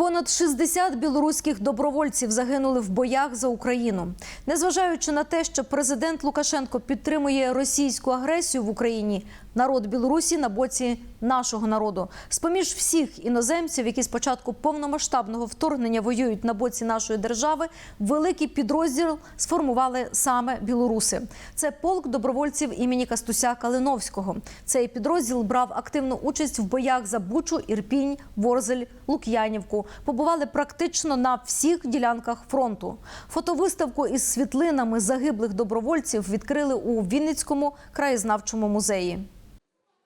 Понад 60 білоруських добровольців загинули в боях за Україну. Незважаючи на те, що президент Лукашенко підтримує російську агресію в Україні, народ Білорусі на боці нашого народу. З-поміж всіх іноземців, які з початку повномасштабного вторгнення воюють на боці нашої держави, великий підрозділ сформували саме білоруси. Це полк добровольців імені Кастуся Калиновського. Цей підрозділ брав активну участь в боях за Бучу, Ірпінь, Ворзель, Лук'янівку. Побували практично на всіх ділянках фронту. Фотовиставку із світлинами загиблих добровольців відкрили у Вінницькому краєзнавчому музеї.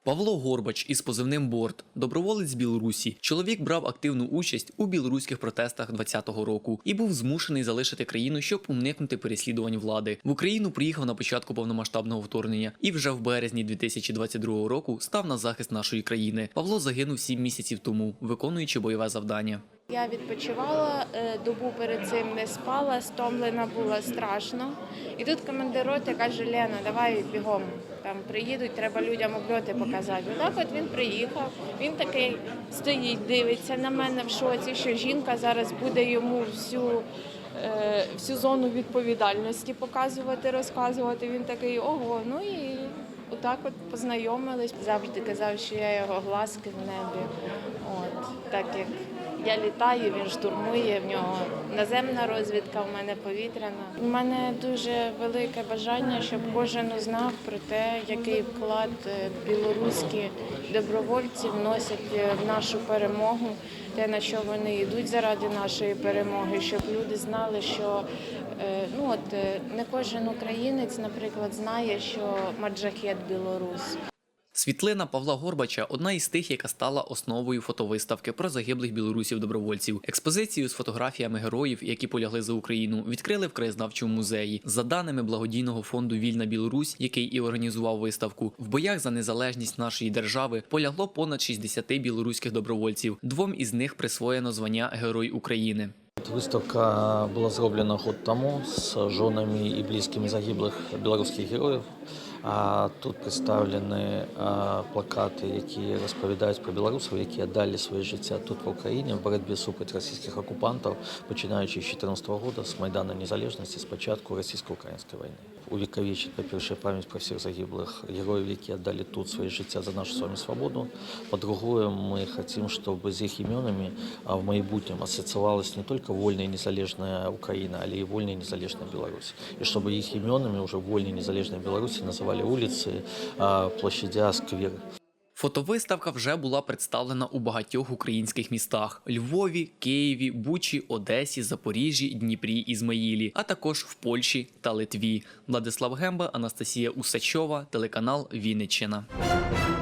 Павло Горбач із позивним Борт, доброволець Білорусі. Чоловік брав активну участь у білоруських протестах 20-го року і був змушений залишити країну, щоб уникнути переслідувань влади. В Україну приїхав на початку повномасштабного вторгнення і вже в березні 2022 року став на захист нашої країни. Павло загинув сім місяців тому, виконуючи бойове завдання. Я відпочивала е, добу перед цим не спала, стомлена була страшно. І тут командир роти каже: Лена, давай бігом. Там приїдуть, треба людям обльоти показати. Отак от він приїхав. Він такий стоїть, дивиться на мене в шоці, що жінка зараз буде йому всю. е, Всю зону відповідальності показувати, розказувати. Він такий ого. Ну і отак от познайомились. Завжди казав, що я його глазки в небі. От так як я літаю, він штурмує в нього наземна розвідка, в мене повітряна. У мене дуже велике бажання, щоб кожен знав про те, який вклад е, білоруські добровольці вносять е, в нашу перемогу, те на що вони йдуть заради нашої перемоги, щоб люди знали, що е, ну от не кожен українець, наприклад, знає, що маджахет білорус. Світлина Павла Горбача одна із тих, яка стала основою фотовиставки про загиблих білорусів-добровольців. Експозицію з фотографіями героїв, які полягли за Україну, відкрили в краєзнавчому музеї. За даними благодійного фонду Вільна Білорусь, який і організував виставку, в боях за незалежність нашої держави полягло понад 60 білоруських добровольців. Двом із них присвоєно звання Герой України. Выставка была зроблена год тому с женами и близкими загиблых белорусских героїв. А тут представлені плакати, які розповідають про білорусів, які віддали своє життя тут в Україні в боротьбі супроти російських окупантів, починаючи з 2014 року, з Майдану Незалежності, з початку російсько-української війни. Увіковічить, по-перше, пам'ять про всіх загиблих героїв, які віддали тут своє життя за нашу з вами свободу. По-друге, ми хочемо, щоб з їх іменами в майбутньому асоціювалася не тільки вольна і незалежна Україна, але й вольна і незалежна Білорусь. І щоб їх іменами вже в вольній і незалежній Білорусі називали вулиці, площадя, сквери. Фотовиставка вже була представлена у багатьох українських містах: Львові, Києві, Бучі, Одесі, Запоріжжі, Дніпрі, Ізмаїлі, а також в Польщі та Литві. Владислав Гемба, Анастасія Усачова, телеканал Вінниччина.